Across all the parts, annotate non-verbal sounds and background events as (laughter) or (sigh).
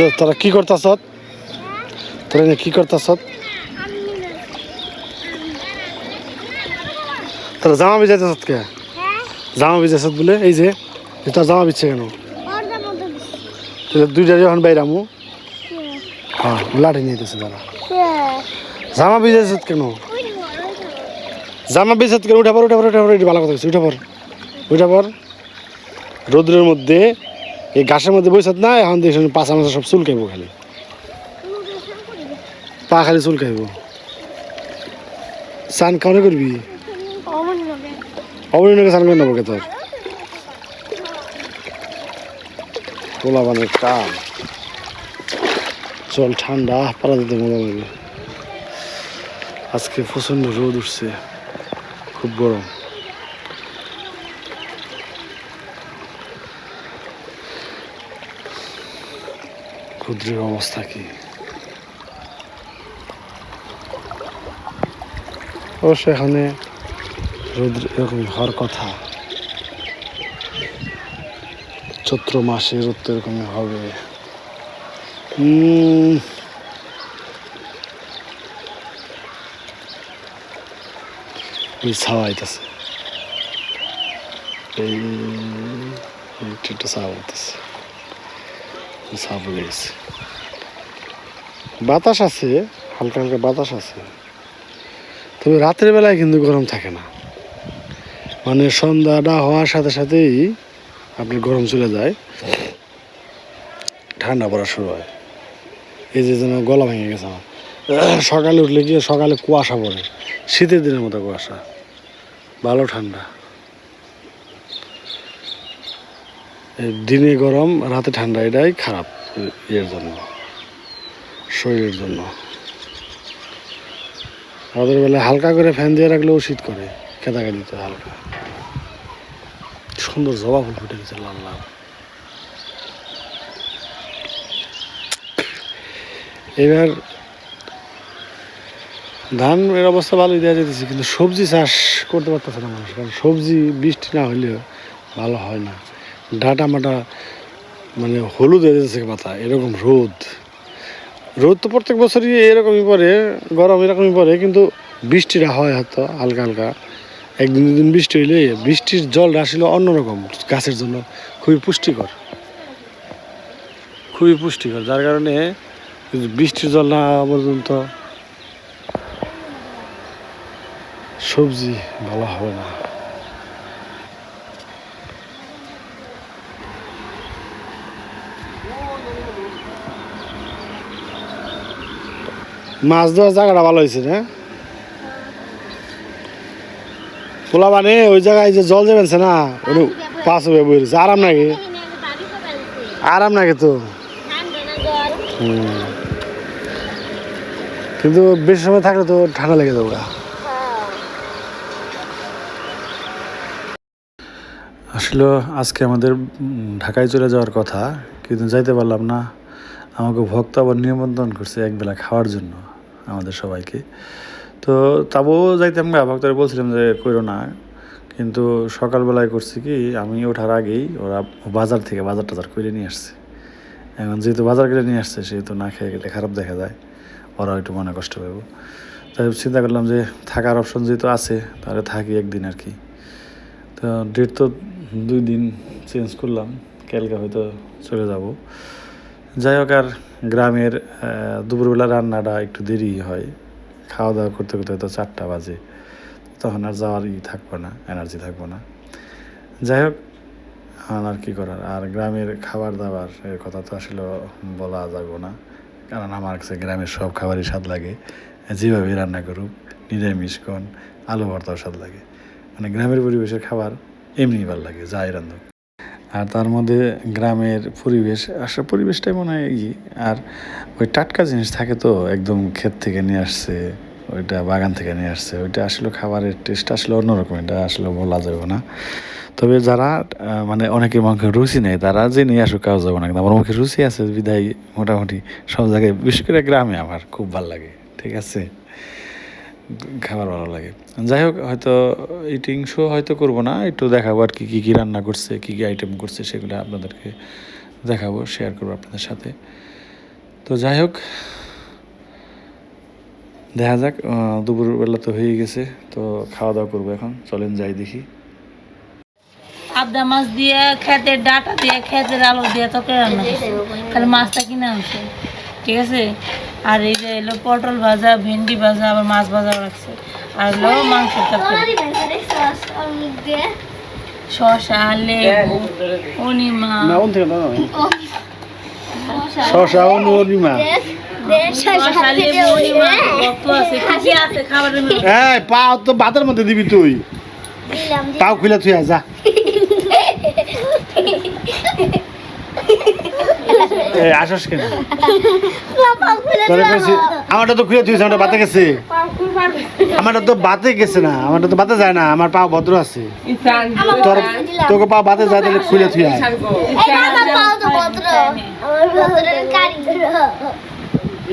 তো তোরা কি করতাস তোরা কি করতাস তোরা জামা ভিজাইতেছ কে? জামা ভিজাইছ বলে, এই যে তোর জামা ভিজছে কেন? দুইটা যখন বাইরামু হ্যাঁ লাঠি নিয়ে যেতেছে তারা। জামা ভিজাইছ কেন? জামা ভিজাইছ কেন উঠা পর উঠা পর উঠা পর ভালো কথা উঠা পর উঠা পর রোদ্রের মধ্যে এই ঘাসের মধ্যে বসে না, এখন দেখছেন পাঁচা মাছা সব চুল খাইব খালি। পা খালি চুল খাইব। চান খাওয়ানো করবি? অবনীনকে চান করে নেব কে তোর? পোলা বানের কাম। জল ঠান্ডা, পালা দিতে মজা লাগে। আজকে প্রচণ্ড রোদ উঠছে, খুব গরম। ক্ষুদ্রের অবস্থা কি অবশ্য এখানে রোদ এরকম হওয়ার কথা চৈত্র মাসে রোদ তো এরকমই হবে উম, এই একটা পড়ে গেছে বাতাস আছে, হালকা হালকা বাতাস আছে। তবে রাতের বেলায় কিন্তু গরম থাকে না। মানে সন্ধ্যাটা হওয়ার সাথে সাথেই আপনার গরম চলে যায়। ঠান্ডা পড়া শুরু হয়। এই যে যেন গলা ভেঙে গেছে আমার। সকালে উঠলে গিয়ে সকালে কুয়াশা পড়ে। শীতের দিনের মতো কুয়াশা। ভালো ঠান্ডা এই দিনে গরম, রাতে ঠান্ডা, এটাই খারাপ ইয়ের জন্য, শরীরের জন্য। রাতের বেলায় হালকা করে ফ্যান দিয়ে রাখলেও শীত করে কেদাকা দিতে হালকা। সুন্দর জবা ফুল ফুটে গেছে, লাল লাল। এবার ধান এর অবস্থা ভালোই দেওয়া যেতেছে কিন্তু সবজি চাষ করতে পারতেছে না মানুষ, কারণ সবজি বৃষ্টি না হলেও ভালো হয় না। ডাটা মাটা মানে হলুদ হয়ে যাচ্ছে পাতা এরকম রোদ। রোদ তো প্রত্যেক বছরই এরকমই পড়ে, গরম এরকমই পড়ে, কিন্তু বৃষ্টিটা হয় হয়তো হালকা হালকা। একদিন দুদিন বৃষ্টি হইলে বৃষ্টির জল আসলে অন্যরকম, গাছের জন্য খুবই পুষ্টিকর। খুবই পুষ্টিকর, যার কারণে বৃষ্টির জল না পর্যন্ত সবজি ভালো হবে না। মাছ ধোয়ার জায়গাটা ভালো হয়েছে না? পোলা মানে ওই জায়গায় যে জল যাবেন না, ওটা পাঁচ হয়ে বই আরাম নাকি? আরাম নাকি তো। কিন্তু বেশি সময় থাকলে তো ঠান্ডা লেগে যাবে। আসলে আজকে আমাদের ঢাকায় চলে যাওয়ার কথা, কিন্তু যাইতে পারলাম না। আমাকে ভক্ত আবার নিমন্ত্রণ করছে একবেলা খাওয়ার জন্য আমাদের সবাইকে। তো তাবও যাইতাম গা ভক্তরা বলছিলাম যে করো না, কিন্তু সকালবেলায় করছি কি, আমি ওঠার আগেই ওরা বাজার থেকে বাজার টাজার করে নিয়ে আসছে। এখন যেহেতু বাজার করে নিয়ে আসছে, সেহেতু না খেয়ে গেলে খারাপ দেখা যায় ওরা একটু মনে কষ্ট পাবো তাই চিন্তা করলাম যে থাকার অপশন যেহেতু আছে, তাহলে থাকি একদিন আর কি। তো ডেট তো দুই দিন চেঞ্জ করলাম, কালকে হয়তো চলে যাব। যাই হোক, আর গ্রামের দুপুরবেলা রান্নাটা একটু দেরি হয়। খাওয়া দাওয়া করতে করতে হয়তো চারটা বাজে। তখন আর যাওয়ার ই থাকব না এনার্জি থাকব না। যাই হোক আর কি করার? আর গ্রামের খাবার দাবার এর কথা তো আসলে বলা যাবে না। কারণ আমার কাছে গ্রামের সব খাবারই স্বাদ লাগে। যেভাবে রান্না করুক, নিরামিষ কোন, আলু ভর্তাও স্বাদ লাগে। মানে গ্রামের পরিবেশের খাবার এমনি ভালো লাগে, যাই রান্ধুক। আর তার মধ্যে গ্রামের পরিবেশ আসলে পরিবেশটাই মনে হয় ই। আর ওই টাটকা জিনিস থাকে তো, একদম ক্ষেত থেকে নিয়ে আসছে, ওইটা বাগান থেকে নিয়ে আসছে, ওইটা আসলে খাবারের টেস্ট আসলে অন্যরকম, এটা আসলে বলা যাবে না। তবে যারা মানে অনেকে মুখে রুচি নেই, তারা যে নিয়ে আসুক কাজ যাবে না কিন্তু আমার মুখে রুচি আছে, বিদায় মোটামুটি সব জায়গায়, বিশেষ করে গ্রামে আমার, খুব ভালো লাগে, ঠিক আছে? খাবার ভালো লাগে। যাই হোক, হয়তো ইটিং শো হয়তো করব না, একটু দেখাবো আর কি, কী কী রান্না করছে, কী কী আইটেম করছে, সেগুলো আপনাদেরকে দেখাবো শেয়ার করব আপনাদের সাথে। তো যাই হোক, দেখা যাক দুপুরবেলা তো হয়ে গেছে, তো খাওয়া দাওয়া করব এখন, চলেন যাই দেখি। আবদা মাছ দিয়ে খেতের ডাটা দিয়ে খেতের আলু দিয়ে তরকারি রান্না খালি মাছটা কিনে আনছে। ঠিক আছে? আর এই যে এলো পটল ভাজা ভেন্ডি ভাজা আবার মাছ ভাজা রাখছে আর মাংসের তরকারি। শশা লেবু অনিমা। শশা পাও তো ভাতের মধ্যে দিবি তুই। পাও খুলে তুই যা। (laughs) আসস কেন? আমারটা তো খুলে তুইছে আমারটা বাতে গেছে। আমারটা তো বাতে গেছে না আমারটা তো বাতে যায় না আমার পা ভদ্র আছে। তোর তোকে পা বাতে যায় তাহলে খুলে তুই আয়।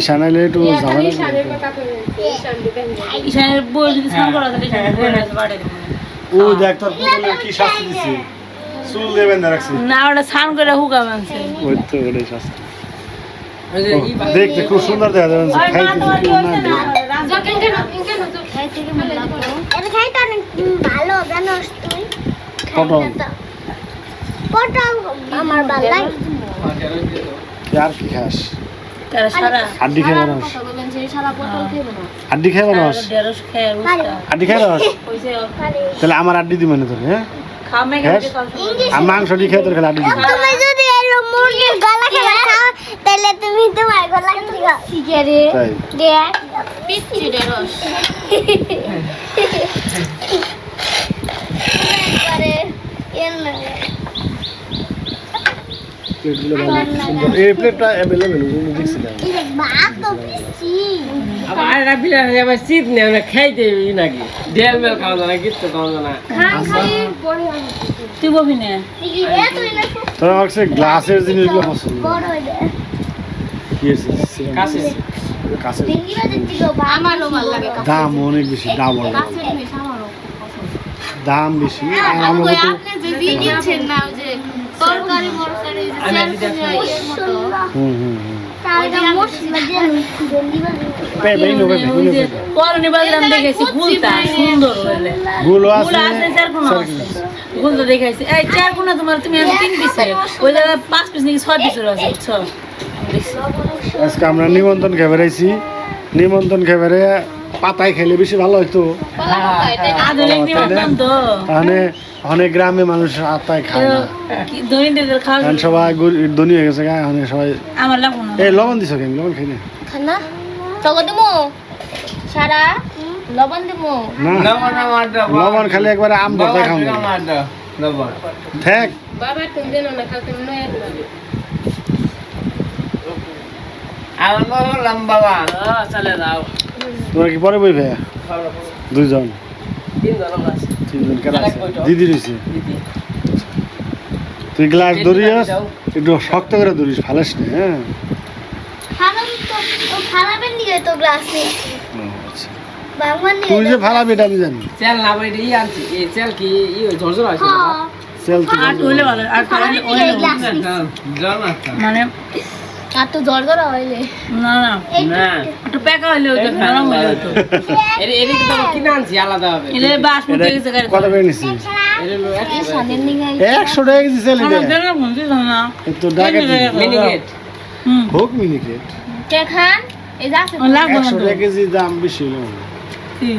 ইশানাইলে একটু ঝামেলা ঈশানের বই যদি স্নান করা তাহলে ঈশানের বই রাখতে পারে। ও দেখ তোর কি শাস্তি দিছে। চুল দেবেন না রাখছি। না ওটা স্নান করে হুকা বানছে। ওই তো ওটাই শাস্তি দেখতে খুব সুন্দর দেখা যাবে খাইতে? ভালো জানোস তুই? পটল। পটল আমার ভালো লাগে। আর কি খাস? হাড্ডি খাই মানুষ। হাড্ডি খাই মানুষ? খেয়ে হাড্ডি খাই মানুষ? তাহলে আমার আড্ডি দিবেন তোর হ্যাঁ? হ্যাঁ? আর মাংস দিয়ে খেয়ে তোর খালি তুমি যদি মুরগির গলা খেলা খাও তাহলে তুমি তোমার গলা শিখে রে দেখ পিচ্ছি ঢেঁড়স। একবারে এর লাগে প্লেটগুলো ভালো সুন্দর। এই প্লেটটা অ্যাভেলেবেল দেখছিলাম বাপ তো পিসি আবার আরেকটা বিড়াল আছে, আবার শীত নেই আমরা খাইতে নাকি। ডেল মেল খাওয়া যায় না কিচ্ছু খাওয়া যায় না। পড়ে তুই বলবি না। না তোর আমার গ্লাসের জিনিসগুলো পছন্দ। হয়ে কি আছে কাছে। দাম অনেক বেশি দাম অনেক দাম বেশি। আর তো দেখাইছি। এই চার কোনা তোমার তুমি তিন পিসে ওই জায়গায় পাঁচ পিস নাকি ছয় পিসের আছে। আজকে আমরা নিমন্ত্রণ খেয়ে বেড়াইছি। নিমন্ত্রণ খেয়ে পাতায় খেলে বেশি ভালো হতো আধুনিক তো তাহলে অনেক গ্রামে মানুষ আত্মায় খায় না। কারণ সবাই ধনী হয়ে গেছে সবাই আমার লাগবো না এই লবণ দিছ কেন? লবণ খাই না সারা? লবণ দিমু? না। লবণ আমার খালি একবারে আম ভর্তা খাও লবণ আমার দাও, লবণ। থাক আর বললাম বাবা। ও, চলে যাও। তোমরা কি পরে বই ভাইয়া দুইজন। তিনজন কেন আছে? দিদি রয়েছে তুই গ্লাস ধরিয়াস। একটু শক্ত করে ধরিস ফালাস না হ্যাঁ? আচ্ছা। তুই যে ফালাবি এটা আমি জানি। চেল না ভাই ই আনছি এই চেল কি ই ঝরঝর আছে না? হ্যাঁ। আর হইলে ভালো আর হ্যাঁ। মানে আর তো জ্বর জ্বর হইলে না না না। একটু পেকা হইলে নরম হইলে হইতো। এর- এর কিনে আনছি আলাদা হবে। এলে বাস গেছে গাড়ি কত করে নিছি একশো টাকা। কেজি তো মিনিকেট। হুম। হোক মিনিকেট। কে খান? এই একশো তো। টাকা কেজি দাম বেশি হলো ঠিক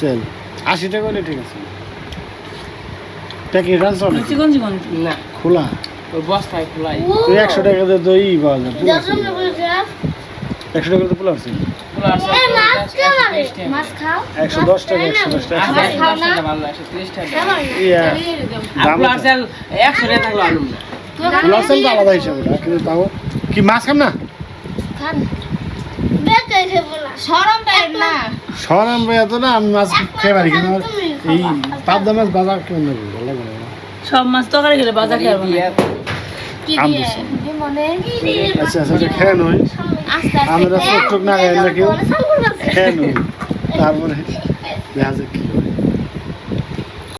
চল আশি টাকা হলে ঠিক আছে। প্যাকেট আনছো নাকি? চিকন চিকন। না। খোলা? ওই বস্তায় খোলাই তুই একশো টাকা দিয়ে দই পাওয়া যায় একশো টাকা দিয়ে পোলা আছে? একশো দশ টাকা একশো দশ টাকা। একশো টাকা। থাকল তো আলাদা হিসাবে কিন্তু তাও। কি মাছ খাম না? খান। না। না এত না আমি মাছ খেয়ে পারি কিন্তু এই পাবদা মাছ বাজার কেমন লাগবে। সব মাছ তরকারি খেলে বাজা খেয়ে আম দিছে। আচ্ছা আচ্ছা আচ্ছা, খেয়ে নই। আমরা চোখ না গাইলে কেউ খেয়ে নই। তারপরে দেখা যাক কি